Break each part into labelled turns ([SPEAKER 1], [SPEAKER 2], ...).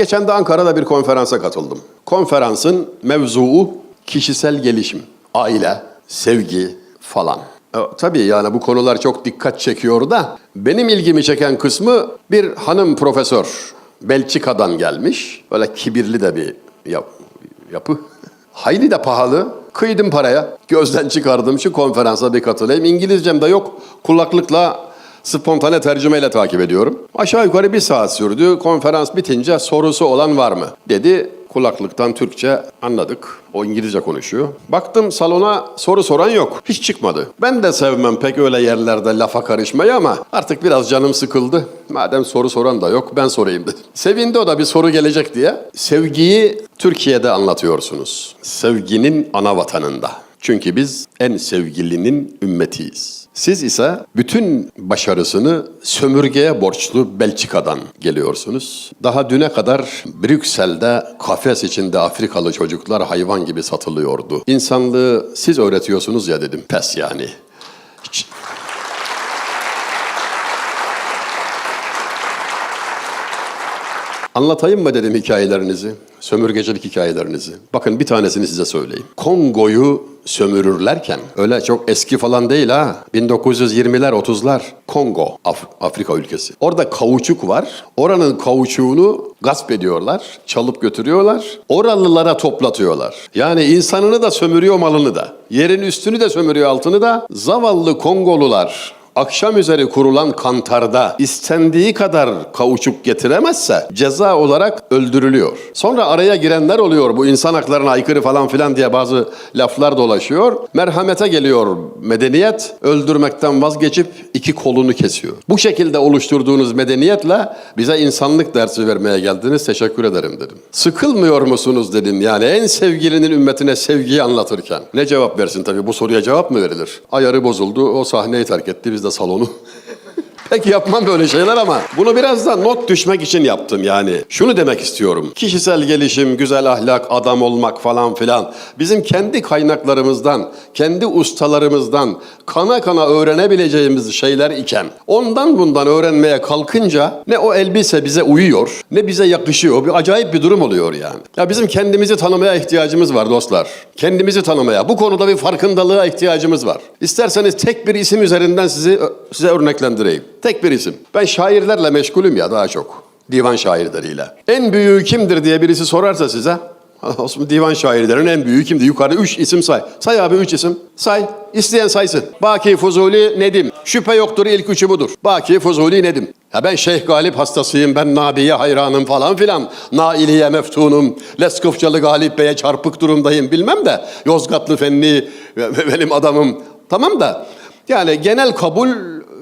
[SPEAKER 1] Geçen de Ankara'da bir konferansa katıldım. Konferansın mevzuu kişisel gelişim, aile, sevgi falan. E, tabii yani bu konular çok dikkat çekiyor da benim ilgimi çeken kısmı bir hanım profesör Belçika'dan gelmiş. Böyle kibirli de bir yap- yapı. Hayli de pahalı. Kıydım paraya. Gözden çıkardım şu konferansa bir katılayım. İngilizcem de yok. Kulaklıkla spontane tercümeyle takip ediyorum. Aşağı yukarı bir saat sürdü. Konferans bitince sorusu olan var mı? Dedi. Kulaklıktan Türkçe anladık. O İngilizce konuşuyor. Baktım salona soru soran yok. Hiç çıkmadı. Ben de sevmem pek öyle yerlerde lafa karışmayı ama artık biraz canım sıkıldı. Madem soru soran da yok ben sorayım dedim. Sevindi o da bir soru gelecek diye. Sevgiyi Türkiye'de anlatıyorsunuz. Sevginin ana vatanında. Çünkü biz en sevgilinin ümmetiyiz. Siz ise bütün başarısını sömürgeye borçlu Belçika'dan geliyorsunuz. Daha düne kadar Brüksel'de kafes içinde Afrikalı çocuklar hayvan gibi satılıyordu. İnsanlığı siz öğretiyorsunuz ya dedim. Pes yani. Hiç- Anlatayım mı dedim hikayelerinizi, sömürgecilik hikayelerinizi. Bakın bir tanesini size söyleyeyim. Kongo'yu sömürürlerken, öyle çok eski falan değil ha, 1920'ler 30'lar Kongo, Af- Afrika ülkesi. Orada kauçuk var, oranın kauçuğunu gasp ediyorlar, çalıp götürüyorlar, oralılara toplatıyorlar. Yani insanını da sömürüyor malını da, yerin üstünü de sömürüyor altını da, zavallı Kongolular akşam üzeri kurulan kantarda istendiği kadar kauçuk getiremezse ceza olarak öldürülüyor. Sonra araya girenler oluyor bu insan haklarına aykırı falan filan diye bazı laflar dolaşıyor. Merhamete geliyor medeniyet öldürmekten vazgeçip iki kolunu kesiyor. Bu şekilde oluşturduğunuz medeniyetle bize insanlık dersi vermeye geldiniz teşekkür ederim dedim. Sıkılmıyor musunuz dedim yani en sevgilinin ümmetine sevgiyi anlatırken. Ne cevap versin tabii bu soruya cevap mı verilir? Ayarı bozuldu o sahneyi terk etti biz de das falou no, Pek yapmam böyle şeyler ama bunu biraz da not düşmek için yaptım yani. Şunu demek istiyorum. Kişisel gelişim, güzel ahlak, adam olmak falan filan bizim kendi kaynaklarımızdan, kendi ustalarımızdan kana kana öğrenebileceğimiz şeyler iken ondan bundan öğrenmeye kalkınca ne o elbise bize uyuyor ne bize yakışıyor. Bir acayip bir durum oluyor yani. Ya bizim kendimizi tanımaya ihtiyacımız var dostlar. Kendimizi tanımaya. Bu konuda bir farkındalığa ihtiyacımız var. İsterseniz tek bir isim üzerinden sizi size örneklendireyim. Tek bir isim. Ben şairlerle meşgulüm ya daha çok. Divan şairleriyle. En büyüğü kimdir diye birisi sorarsa size Osman divan şairlerin en büyüğü kimdi? Yukarıda üç isim say. Say abi üç isim. Say. İsteyen saysın. Baki, Fuzuli, Nedim. Şüphe yoktur ilk üçü budur. Baki, Fuzuli, Nedim. Ya ben Şeyh Galip hastasıyım, ben Nabi'ye hayranım falan filan. Nailiye meftunum, Leskufçalı Galip Bey'e çarpık durumdayım bilmem de. Yozgatlı Fenni benim adamım. Tamam da yani genel kabul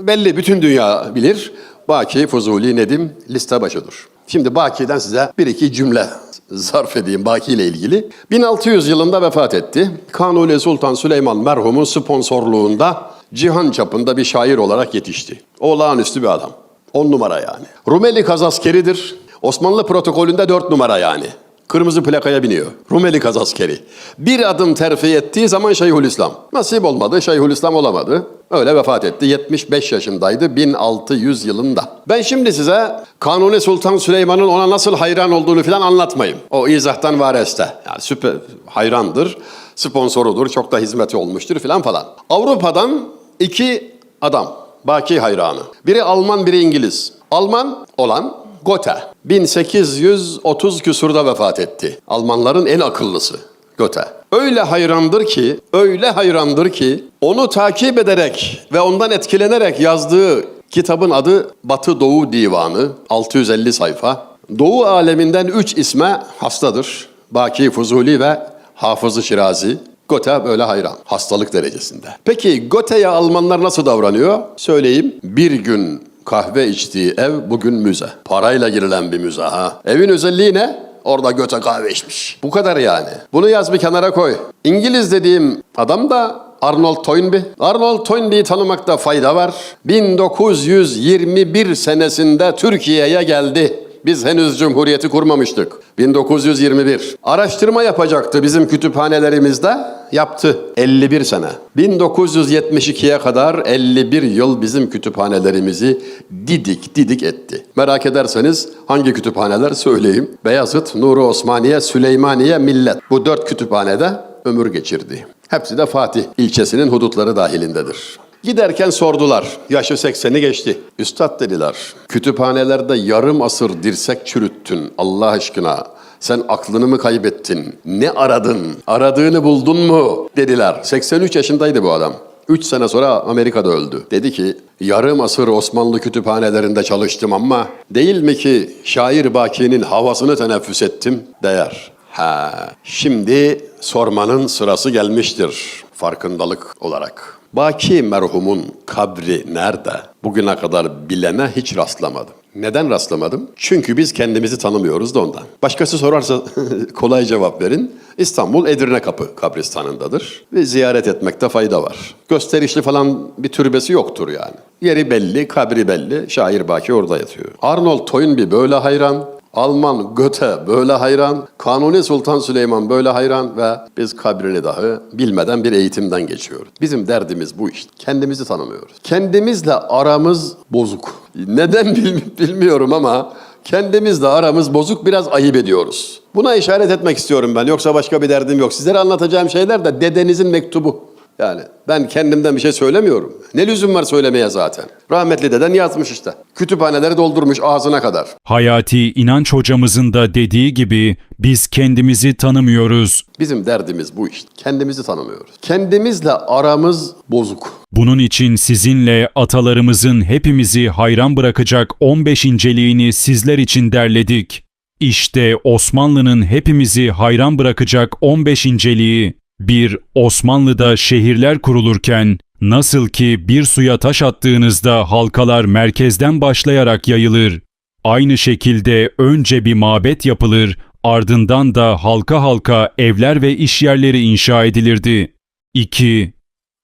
[SPEAKER 1] belli, bütün dünya bilir. Baki, Fuzuli, Nedim liste başıdır. Şimdi Baki'den size bir iki cümle zarf edeyim Baki ile ilgili. 1600 yılında vefat etti. Kanuni Sultan Süleyman merhumun sponsorluğunda cihan çapında bir şair olarak yetişti. Olağanüstü bir adam. On numara yani. Rumeli kazaskeridir. Osmanlı protokolünde dört numara yani. Kırmızı plakaya biniyor. Rumeli kazaskeri. Bir adım terfi ettiği zaman Şeyhülislam. Nasip olmadı, Şeyhülislam olamadı. Öyle vefat etti. 75 yaşındaydı 1600 yılında. Ben şimdi size Kanuni Sultan Süleyman'ın ona nasıl hayran olduğunu falan anlatmayayım. O izahtan vareste. Yani süper hayrandır, sponsorudur, çok da hizmeti olmuştur falan falan. Avrupa'dan iki adam, Baki hayranı. Biri Alman, biri İngiliz. Alman olan Goethe. 1830 küsurda vefat etti. Almanların en akıllısı Goethe. Öyle hayrandır ki, öyle hayrandır ki onu takip ederek ve ondan etkilenerek yazdığı kitabın adı Batı Doğu Divanı. 650 sayfa. Doğu aleminden üç isme hastadır. Baki Fuzuli ve Hafızı Şirazi. Goethe böyle hayran. Hastalık derecesinde. Peki Goethe'ye Almanlar nasıl davranıyor? Söyleyeyim. Bir gün kahve içtiği ev bugün müze. Parayla girilen bir müze ha. Evin özelliği ne? Orada Goethe kahve içmiş. Bu kadar yani. Bunu yaz bir kenara koy. İngiliz dediğim adam da Arnold Toynbee. Arnold Toynbee'yi tanımakta fayda var. 1921 senesinde Türkiye'ye geldi. Biz henüz cumhuriyeti kurmamıştık. 1921. Araştırma yapacaktı bizim kütüphanelerimizde. Yaptı. 51 sene. 1972'ye kadar 51 yıl bizim kütüphanelerimizi didik didik etti. Merak ederseniz hangi kütüphaneler söyleyeyim. Beyazıt, Nuri Osmaniye, Süleymaniye, Millet. Bu dört kütüphanede ömür geçirdi. Hepsi de Fatih ilçesinin hudutları dahilindedir. Giderken sordular. Yaşı 80'i geçti. Üstad dediler. Kütüphanelerde yarım asır dirsek çürüttün Allah aşkına. Sen aklını mı kaybettin? Ne aradın? Aradığını buldun mu? Dediler. 83 yaşındaydı bu adam. 3 sene sonra Amerika'da öldü. Dedi ki yarım asır Osmanlı kütüphanelerinde çalıştım ama değil mi ki şair Baki'nin havasını teneffüs ettim değer. Ha, şimdi sormanın sırası gelmiştir farkındalık olarak. Baki merhumun kabri nerede? Bugüne kadar bilene hiç rastlamadım. Neden rastlamadım? Çünkü biz kendimizi tanımıyoruz da ondan. Başkası sorarsa kolay cevap verin. İstanbul Edirne Kapı kabristanındadır. Ve ziyaret etmekte fayda var. Gösterişli falan bir türbesi yoktur yani. Yeri belli, kabri belli. Şair Baki orada yatıyor. Arnold Toynbee böyle hayran. Alman Göte böyle hayran, Kanuni Sultan Süleyman böyle hayran ve biz kabrini dahi bilmeden bir eğitimden geçiyoruz. Bizim derdimiz bu işte. Kendimizi tanımıyoruz. Kendimizle aramız bozuk. Neden bil- bilmiyorum ama kendimizle aramız bozuk biraz ayıp ediyoruz. Buna işaret etmek istiyorum ben. Yoksa başka bir derdim yok. Sizlere anlatacağım şeyler de dedenizin mektubu. Yani ben kendimden bir şey söylemiyorum. Ne lüzum var söylemeye zaten. Rahmetli deden yazmış işte. Kütüphaneleri doldurmuş ağzına kadar.
[SPEAKER 2] Hayati İnanç hocamızın da dediği gibi biz kendimizi tanımıyoruz.
[SPEAKER 1] Bizim derdimiz bu işte. Kendimizi tanımıyoruz. Kendimizle aramız bozuk.
[SPEAKER 2] Bunun için sizinle atalarımızın hepimizi hayran bırakacak 15 inceliğini sizler için derledik. İşte Osmanlı'nın hepimizi hayran bırakacak 15 inceliği. 1. Osmanlı'da şehirler kurulurken nasıl ki bir suya taş attığınızda halkalar merkezden başlayarak yayılır. Aynı şekilde önce bir mabet yapılır, ardından da halka halka evler ve iş yerleri inşa edilirdi. 2.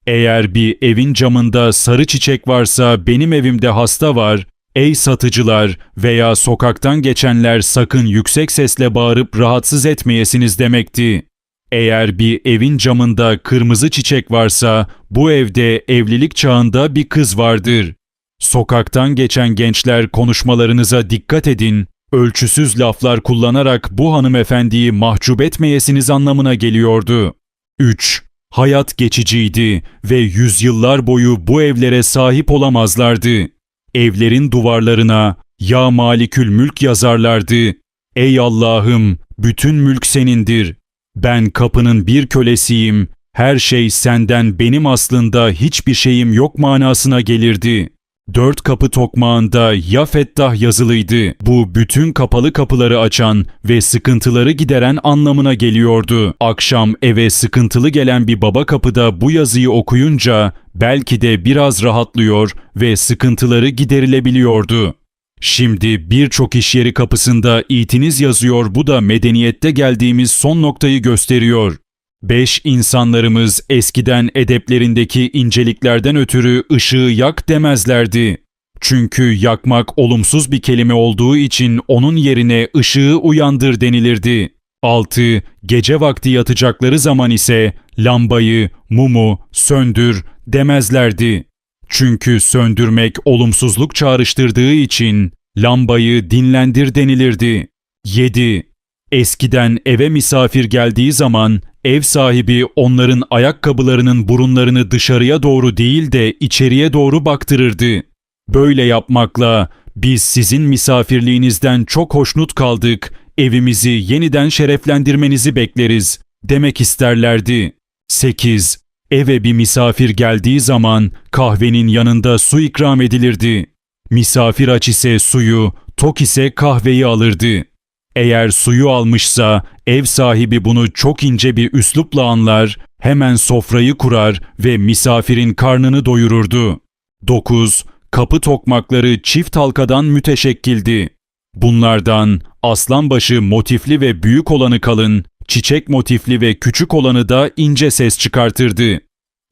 [SPEAKER 2] Eğer bir evin camında sarı çiçek varsa benim evimde hasta var. Ey satıcılar veya sokaktan geçenler sakın yüksek sesle bağırıp rahatsız etmeyesiniz demekti. Eğer bir evin camında kırmızı çiçek varsa bu evde evlilik çağında bir kız vardır. Sokaktan geçen gençler konuşmalarınıza dikkat edin. Ölçüsüz laflar kullanarak bu hanımefendiyi mahcup etmeyesiniz anlamına geliyordu. 3. Hayat geçiciydi ve yüzyıllar boyu bu evlere sahip olamazlardı. Evlerin duvarlarına ya malikül mülk yazarlardı. Ey Allah'ım bütün mülk senindir. Ben kapının bir kölesiyim. Her şey senden benim aslında hiçbir şeyim yok manasına gelirdi. Dört kapı tokmağında ya fettah yazılıydı. Bu bütün kapalı kapıları açan ve sıkıntıları gideren anlamına geliyordu. Akşam eve sıkıntılı gelen bir baba kapıda bu yazıyı okuyunca belki de biraz rahatlıyor ve sıkıntıları giderilebiliyordu. Şimdi birçok iş yeri kapısında itiniz yazıyor bu da medeniyette geldiğimiz son noktayı gösteriyor. 5. insanlarımız eskiden edeplerindeki inceliklerden ötürü ışığı yak demezlerdi. Çünkü yakmak olumsuz bir kelime olduğu için onun yerine ışığı uyandır denilirdi. 6. Gece vakti yatacakları zaman ise lambayı, mumu, söndür demezlerdi. Çünkü söndürmek olumsuzluk çağrıştırdığı için lambayı dinlendir denilirdi. 7. Eskiden eve misafir geldiği zaman ev sahibi onların ayakkabılarının burunlarını dışarıya doğru değil de içeriye doğru baktırırdı. Böyle yapmakla biz sizin misafirliğinizden çok hoşnut kaldık, evimizi yeniden şereflendirmenizi bekleriz demek isterlerdi. 8. Eve bir misafir geldiği zaman kahvenin yanında su ikram edilirdi. Misafir aç ise suyu, tok ise kahveyi alırdı. Eğer suyu almışsa ev sahibi bunu çok ince bir üslupla anlar, hemen sofrayı kurar ve misafirin karnını doyururdu. 9. Kapı tokmakları çift halkadan müteşekkildi. Bunlardan aslanbaşı motifli ve büyük olanı kalın, çiçek motifli ve küçük olanı da ince ses çıkartırdı.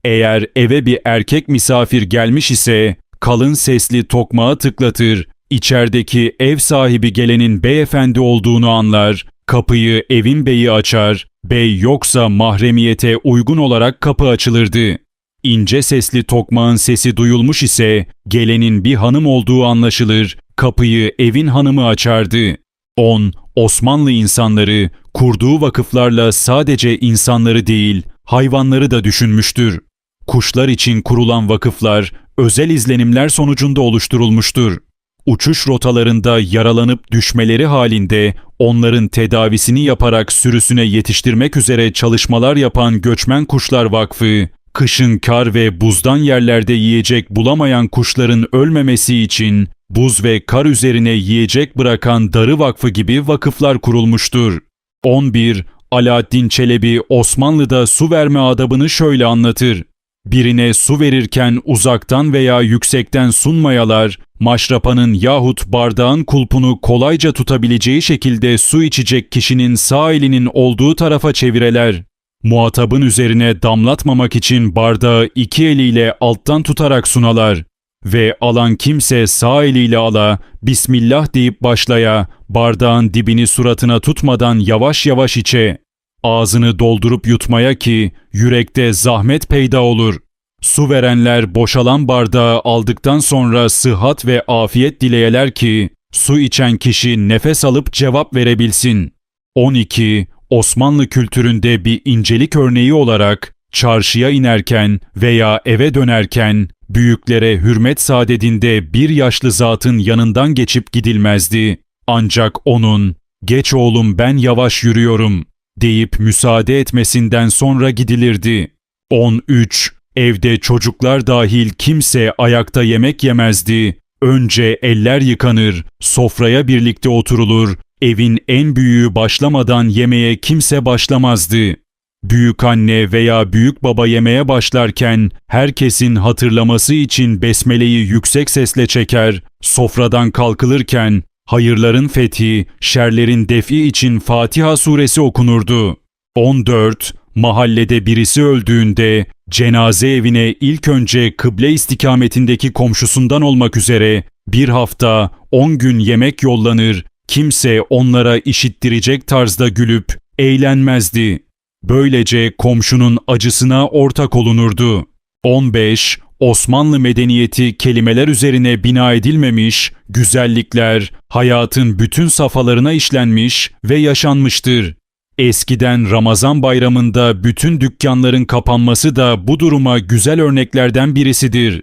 [SPEAKER 2] Eğer eve bir erkek misafir gelmiş ise kalın sesli tokmağı tıklatır, içerideki ev sahibi gelenin beyefendi olduğunu anlar, kapıyı evin beyi açar, Bey yoksa mahremiyete uygun olarak kapı açılırdı. İnce sesli tokmağın sesi duyulmuş ise gelenin bir hanım olduğu anlaşılır, kapıyı evin hanımı açardı. 10. Osmanlı insanları kurduğu vakıflarla sadece insanları değil, hayvanları da düşünmüştür. Kuşlar için kurulan vakıflar özel izlenimler sonucunda oluşturulmuştur. Uçuş rotalarında yaralanıp düşmeleri halinde onların tedavisini yaparak sürüsüne yetiştirmek üzere çalışmalar yapan Göçmen Kuşlar Vakfı, kışın kar ve buzdan yerlerde yiyecek bulamayan kuşların ölmemesi için buz ve kar üzerine yiyecek bırakan Darı Vakfı gibi vakıflar kurulmuştur. 11. Alaaddin Çelebi Osmanlı'da su verme adabını şöyle anlatır. Birine su verirken uzaktan veya yüksekten sunmayalar, maşrapanın yahut bardağın kulpunu kolayca tutabileceği şekilde su içecek kişinin sağ elinin olduğu tarafa çevireler. Muhatabın üzerine damlatmamak için bardağı iki eliyle alttan tutarak sunalar ve alan kimse sağ eliyle ala, Bismillah deyip başlaya, bardağın dibini suratına tutmadan yavaş yavaş içe. Ağzını doldurup yutmaya ki yürekte zahmet peyda olur. Su verenler boşalan bardağı aldıktan sonra sıhhat ve afiyet dileyeler ki su içen kişi nefes alıp cevap verebilsin. 12. Osmanlı kültüründe bir incelik örneği olarak çarşıya inerken veya eve dönerken büyüklere hürmet saadetinde bir yaşlı zatın yanından geçip gidilmezdi. Ancak onun "Geç oğlum ben yavaş yürüyorum." Deyip müsaade etmesinden sonra gidilirdi. 13. Evde çocuklar dahil kimse ayakta yemek yemezdi. Önce eller yıkanır, sofraya birlikte oturulur, evin en büyüğü başlamadan yemeğe kimse başlamazdı. Büyük anne veya büyük baba yemeye başlarken herkesin hatırlaması için besmeleyi yüksek sesle çeker, sofradan kalkılırken hayırların fethi, şerlerin defi için Fatiha suresi okunurdu. 14. Mahallede birisi öldüğünde cenaze evine ilk önce kıble istikametindeki komşusundan olmak üzere bir hafta 10 gün yemek yollanır, kimse onlara işittirecek tarzda gülüp eğlenmezdi. Böylece komşunun acısına ortak olunurdu. 15. Osmanlı medeniyeti kelimeler üzerine bina edilmemiş, güzellikler hayatın bütün safhalarına işlenmiş ve yaşanmıştır. Eskiden Ramazan bayramında bütün dükkanların kapanması da bu duruma güzel örneklerden birisidir.